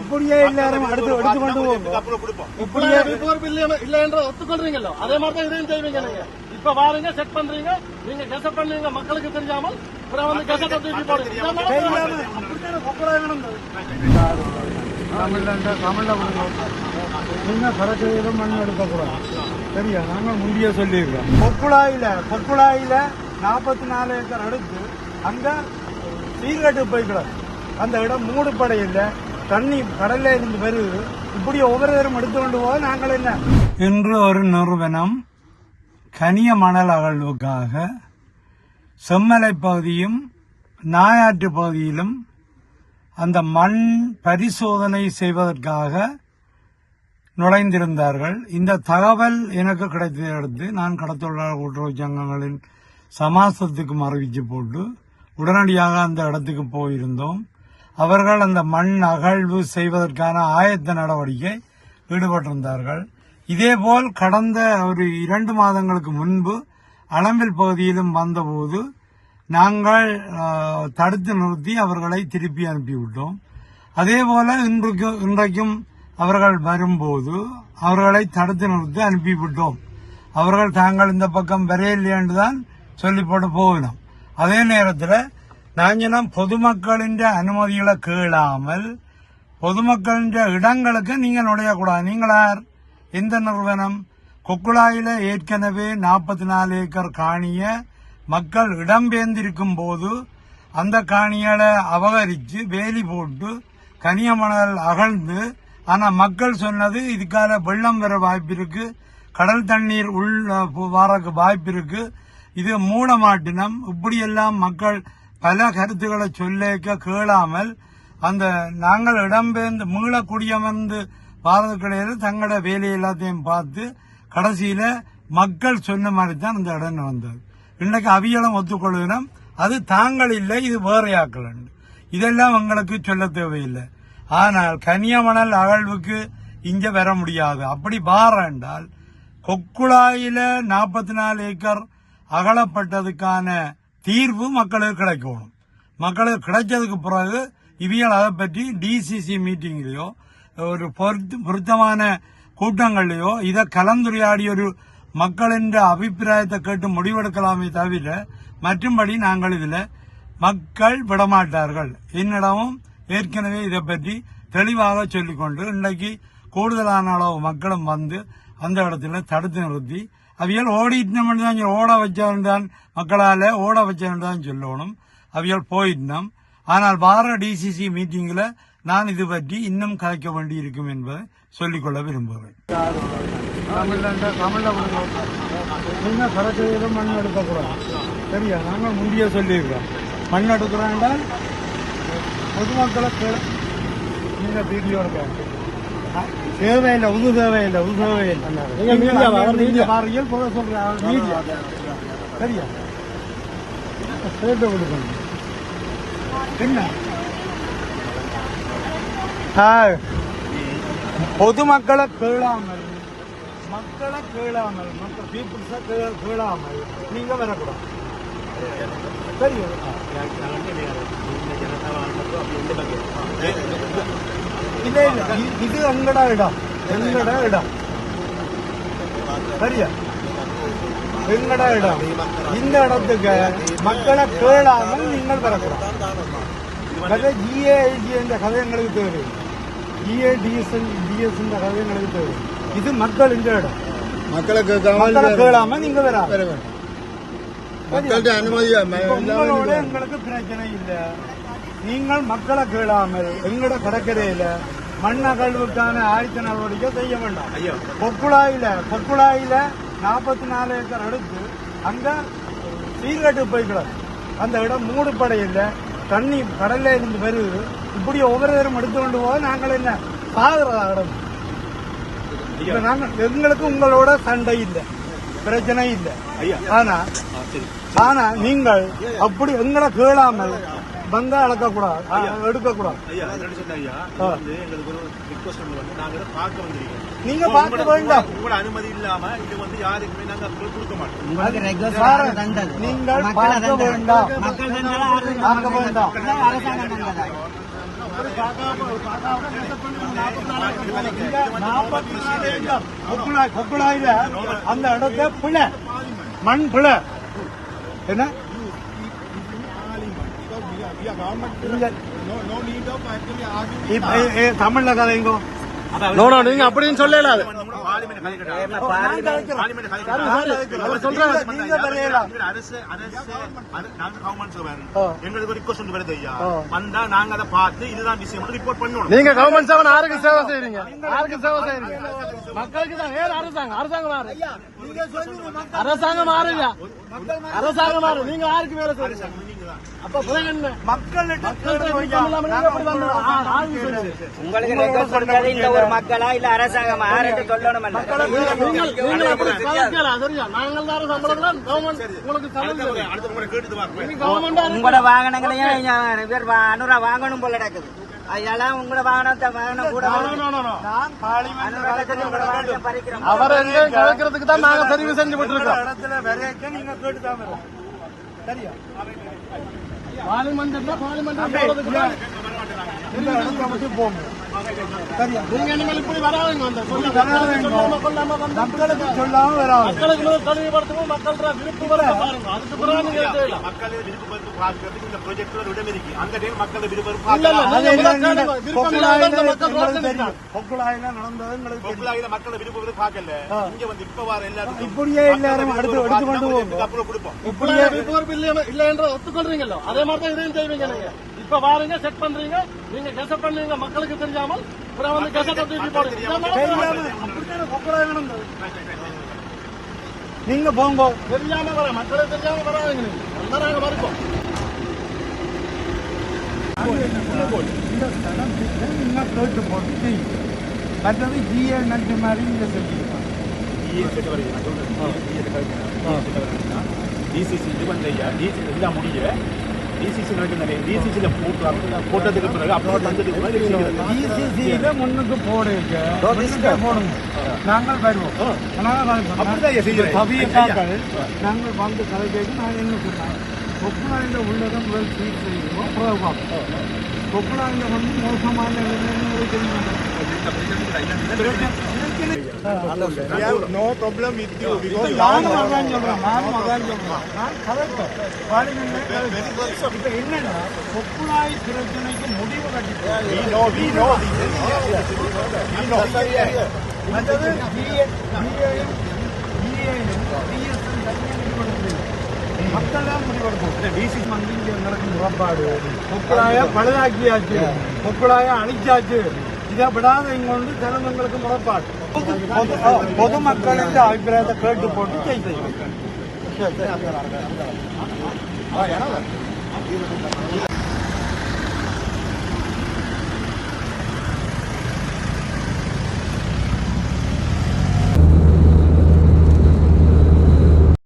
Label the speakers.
Speaker 1: இப்படியே எல்லாரும் அடுத்து எடுத்து கொண்டு போவோம். இப்படியே
Speaker 2: ரிப்போர்ட் இல்ல இல்ல என்ற ஒத்துக்கொள்றீங்களோ? அதே மாதிரி தான் இதையும் செய்வீங்க நீங்க. இப்ப வாருங்க செக் பண்றீங்க. நீங்க கெசட் பண்ணுவீங்க மக்களுக்கு தெரியாமல். அப்புறம் வந்து கெசட் தூக்கி
Speaker 1: கொக்கராகணும் தமிழ்ல தமிழ்ல நீங்க பறக்கையிலும் மண் எடுக்கக்கூடாது. சரியா? நாங்க முந்திய சொல்லியிருக்கோம். கொக்குழாயில கொக்குழாயில நாற்பத்தி நாலு ஏக்கர் அடுத்து அங்க சீர்கட்டு போய்க்கலாம் அந்த இடம் மூடுபடை இல்லை தண்ணி கடல்ல இருந்து வருது இப்படி ஒவ்வொருவரும் எடுத்து கொண்டு போக நாங்கள் என்ன? இன்று ஒரு நிறுவனம் கனிய மணல் அகழ்வுக்காக செம்மலை பகுதியும் நாயாற்று பகுதியிலும் அந்த மண் பரிசோதனை செய்வதற்காக நுழைந்திருந்தார்கள். இந்த தகவல் எனக்கு கிடைத்ததை அடுத்து நான் கடத்தொழிலாளர் கூட்டுறவு சங்கங்களின் சமாசத்துக்கும் அறிவிச்சு போட்டு உடனடியாக அந்த இடத்துக்கு போயிருந்தோம். அவர்கள் அந்த மண் அகழ்வு செய்வதற்கான ஆயத்த நடவடிக்கை ஈடுபட்டிருந்தார்கள். இதேபோல் கடந்த ஒரு இரண்டு மாதங்களுக்கு முன்பு அளம்பில் பகுதியிலும் வந்தபோது நாங்கள் தடுத்து நிறுத்தி அவர்களை திருப்பி அனுப்பிவிட்டோம். அதே போல இன்றைக்கு இன்றைக்கும் அவர்கள் வரும்போது அவர்களை தடுத்து நிறுத்தி அனுப்பிவிட்டோம். அவர்கள் தாங்கள் இந்த பக்கம் வரையில்லையென்று தான் சொல்லி போட்டு போகணும். அதே நேரத்தில் நாங்கள் பொதுமக்களின் அனுமதிகளை கேளாமல் பொதுமக்களின் இடங்களுக்கு நீங்க நுழையக்கூடாது. நீங்களார் எந்த நிறுவனம்? கொக்குழாயில ஏற்கனவே நாற்பத்தி நாலு ஏக்கர் காணிய மக்கள் இடம்பெயர்ந்திருக்கும் போது அந்த காணிகளை அபகரித்து வேலி போட்டு கனியமணல் அகழ்ந்து ஆனா மக்கள் சொன்னது இதுக்கால வெள்ளம் வர வாய்ப்பு இருக்கு கடல் தண்ணீர் உள் வாரக்கு வாய்ப்பு இருக்கு இது மூட மாட்டினம் இப்படியெல்லாம் மக்கள் பல கருத்துக்களை சொல்லிக்க கேளாமல் அந்த நாங்கள் இடம்பெயர்ந்து மீள குடியமர்ந்து பாரதக்கடையில் தங்களோட வேலை எல்லாத்தையும் பார்த்து கடைசியில மக்கள் சொன்ன மாதிரி தான் அந்த இடம் வந்தது இன்னைக்கு அவியலம் ஒத்துக்கொள்கிறோம். அது தாங்கள் இல்லை இது வேறையாக்கள் இதெல்லாம் எங்களுக்கு சொல்ல தேவையில்லை. ஆனால் கனியமணல் அகழ்வுக்கு இங்க வர முடியாது. அப்படி பார என்றால் கொக்குழாயில நாற்பத்தி நாலு ஏக்கர் அகலப்பட்டதுக்கான தீர்வு மக்களுக்கு கிடைக்கணும். மக்களுக்கு கிடைச்சதுக்கு பிறகு இவியல் அதை பற்றி டிசிசி மீட்டிங்லயோ ஒரு பொருத்தமான கூட்டங்கள்லயோ இதை கலந்துரையாடி ஒரு மக்களின் அபிப்பிராயத்தை கேட்டு முடிவெடுக்கலாமே தவிர மற்றும்படி நாங்கள் இதுல மக்கள் விடமாட்டார்கள். என்னிடமும் ஏற்கனவே இதை பற்றி தெளிவாக சொல்லிக்கொண்டு இன்றைக்கு கூடுதலான அளவு மக்களும் வந்து அந்த இடத்துல தடுத்து நிறுத்தி அவியல் ஓடிட்டு தான் ஓட வச்சான் மக்களால ஓட வச்சான் தான் சொல்லணும். அவியல் போயிட்டோம் ஆனால் வார டிசிசி மீட்டிங்ல நான் இது பற்றி இன்னும் கலைக்க வேண்டி இருக்கும் என்பதை சொல்லிக்கொள்ள விரும்புகிறேன். தமிழ்ல தமிழ்ல மண் எடுக்கக்கூடாது. சரியா? நாங்கள் முந்திய சொல்லியிருக்கோம் மண் எடுக்கிறோம் என்றால் பொதுமக்களை கே- நீங்க வீடியோ தேவையில்லை உது தேவையில்லை உது தேவையில்லை.
Speaker 2: நீங்க media வா?
Speaker 1: நீங்க
Speaker 2: media.
Speaker 1: பாருங்க போக சொல்றேன் மீடியா. சரியா? போட்டோ கொடுக்கணும் என்ன? பொதுமக்களை கேளாமல் மக்களை கேளாமல் மக்கள் பீப்புள்ஸை கேளாமல் நீங்க வரக்கூடாது. சரியா இல்ல இ- இது எங்கட இடம் எங்கட இடம் சரியா எங்கட இடம் இந்த இடத்துக்கு மக்களை கேளாமல் நீங்கள் வரக்கூடாது கதை ஜிஏஐடி என்ற கதை எங்களுக்கு தேவை ஜிஏடிஎஸ்என் டிஎஸ் என்ற கதை எங்களுக்கு தேவை இது மக்கள் இந்த இடம்
Speaker 3: மக்களை
Speaker 1: மக்களை கேளாம நீங்க வர
Speaker 3: மக்கள்கிட்ட அனுமதி
Speaker 1: எங்களுக்கு பிரச்சனை இல்ல நீங்கள் மக்களை கேளாமல் எங்கட கடற்கரையில மண் அகழ்வுக்கான ஆயத்த நடவடிக்கை செய்ய வேண்டாம்.
Speaker 4: ஐயா.
Speaker 1: கொக்குழாயில கொக்குழாயில நாற்பத்தி நாலு ஏக்கர் அடுத்து அங்க சீர்கட்டு போய்க்கலாம் அந்த இடம் மூடுபடை இல்ல தண்ணி கடல்ல இருந்து வருது. இப்படி ஒவ்வொருவரும் எடுத்து கொண்டு போக நாங்கள் என்ன சாகுறதா இடம்? இப்ப நாங்க எங்களுக்கு உங்களோட சண்டை இல்ல பிரச்சனை இல்ல.
Speaker 4: ஐயா.
Speaker 1: ஆனா ஆனா நீங்கள் அப்படி எங்களை கேளாமல் வந்தா அளக்கக்கூடாது எடுக்கக்கூடாது.
Speaker 4: ஐயா ஐயா. வந்து எங்களுக்கு ஒரு ரிக்வஸ்ட் வந்து நாங்க இதை பார்க்க வந்திருக்கோம்.
Speaker 1: நீங்க
Speaker 4: உங்களோட-
Speaker 1: பார்க்க வேண்டாம்.
Speaker 4: உங்களோட அனுமதி இல்லாம இது வந்து யாருக்குமே நாங்க கொடுக்க மாட்டோம்.
Speaker 1: நீங்கள்
Speaker 5: மக்களை
Speaker 1: பார்க்க. வேண்டாம். பார்க்க வேண்டாம்.
Speaker 2: நாற்பத்தி
Speaker 1: நாலு கொக்குழாய் கொக்குழாயில அந்த இடத்த பிழை. மண் பிழை. என்ன? தமிழ்ல கதைங்கோ
Speaker 2: நோ, நோ, நீங்க அப்படின்னு சொல்லல அது.
Speaker 1: நீங்க
Speaker 4: கவர்மெண்ட்
Speaker 2: சேவை யாருக்கு சேவை செய்றீங்க யாருக்கு சேவை செய்றீங்க மக்களுக்கு தான் வேற அரசாங்கம் அரசாங்கம் மாறு அரசாங்கம் மாறுங்க அரசாங்கம் மாறு நீங்க யாருக்கு வேலை செய்றீங்க
Speaker 5: உங்களுக்கு இந்த ஒரு மக்களா இல்ல அரசாங்கமா? ஆரட்டு சொல்லணும் உங்களோட வாகனங்களையும் அனுரா வாங்கணும் போல நடக்குது. அதெல்லாம் உங்களோட வாகனத்தை வாகனம் கூட பறிக்கிறோம்.
Speaker 2: அவரை எங்க கலைக்கிறதுக்கு தான் நாங்க தெரிவு செஞ்சு விட்டு பார்லிமெண்ட் பார்லிமெண்ட்
Speaker 1: இந்த
Speaker 2: நீங்க இனிமேல் இப்படி வராதுங்க அந்த. சொல்லாம கொள்ளாம வந்தா
Speaker 1: மக்களுக்கு சொல்லாம வராது.
Speaker 2: மக்களுக்கு முதல் தெளிவுபடுத்தவும் மக்கள் விருப்பம் பாருங்க. அதுக்கு பிறகு நீங்க
Speaker 4: மக்கள் விருப்பம் பார்க்கறதுக்கு இந்த ப்ராஜெக்ட்ல ஒரு இடம் இருக்கு. அந்த டைம் மக்கள் விருப்பம்
Speaker 2: இல்ல, இல்ல,
Speaker 4: பார்க்கலாம்
Speaker 2: நீங்க
Speaker 1: அது
Speaker 2: முதல்
Speaker 1: என்ன
Speaker 2: கேளுங்க. விருப்பம் இல்லாத இந்த மக்கள் ரோட்ல
Speaker 1: உங்களுக்கு
Speaker 2: நிக்கிறாங்க.
Speaker 1: தெரியும். கொக்குழாயில நடந்தது உங்களுக்கு தெரியும்.
Speaker 4: பொங்கலாயில மக்கள் விருப்பம் பார்க்கல இங்க வந்து இப்ப வர எல்லாருக்கும்
Speaker 1: இப்படியே எல்லாரும் அடுத்து எடுத்து கொண்டு போங்க
Speaker 4: அப்புறம் கொடுப்போம்?
Speaker 2: இப்படியே விருப்பம் இல்லை இல்லை என்று ஒத்துக்கொள்றீங்களோ அதே மாதிரி தான் இதையும் செய்வீங்க நீங்க. இப்ப பாருங்க செட் பண்றீங்க நீங்க கெசட் பண்ணுவீங்க மக்களுக்கு தெரியாமல் அப்புறம் வந்து கெசட் தூக்கி போடுங்க
Speaker 1: நீங்க போங்க
Speaker 2: தெரியாம வர மக்களுக்கு தெரியாம வராதுங்க நீங்க நாங்க மறுப்போம்.
Speaker 1: மற்றது ஜிஏ மாதிரி இங்க செஞ்சுக்கலாம்
Speaker 4: டிசிசி இது வந்து ஐயா டிசிசி எல்லாம் முடிய டிசிசி நடக்குது டிசிசியில போட்டு போட்டதுக்கு பிறகு அப்புறம் தந்ததுக்கு பிறகு.
Speaker 1: டிசிசியில முன்னுக்கு போடுங்க. போடுங்க. நாங்கள் வருவோம்.
Speaker 4: அப்படிதான் ஐயா. செய்கிறேன்.
Speaker 1: சபையக்காக்கள் நாங்கள் வந்து கதை கேட்டு நான் என்ன உள்ளதை முதல் அப்புறம் பார்ப்போம் கொக்குழாயில வந்து மோசமான தெரியும்?
Speaker 3: No problem with you because
Speaker 1: நானும் அதான் சொல்றேன் நானும் அதான் சொல்றேன் நான் பார்லிமெண்ட் இப்ப என்னன்னா கொக்குழாய் பிரச்சனைக்கு முடிவு கட்டி
Speaker 3: we know we know we know
Speaker 1: மற்றது DA DA-யும் DA-யும் DSM தனியாக முடிவெடுக்கிறது. மக்கள் தான் முடிவெடுக்கும் டிசி இங்க நடக்கும் முரண்பாடு கொக்குழாய பழுதாக்கியாச்சு கொக்குழாய அழிச்சாச்சு இதை விடாத இங்க வந்து ஜனங்களுக்கு முரண்பாடு பொதுமக்களின் அபிப்பிராயத்தை கேட்டு போட்டு செய்து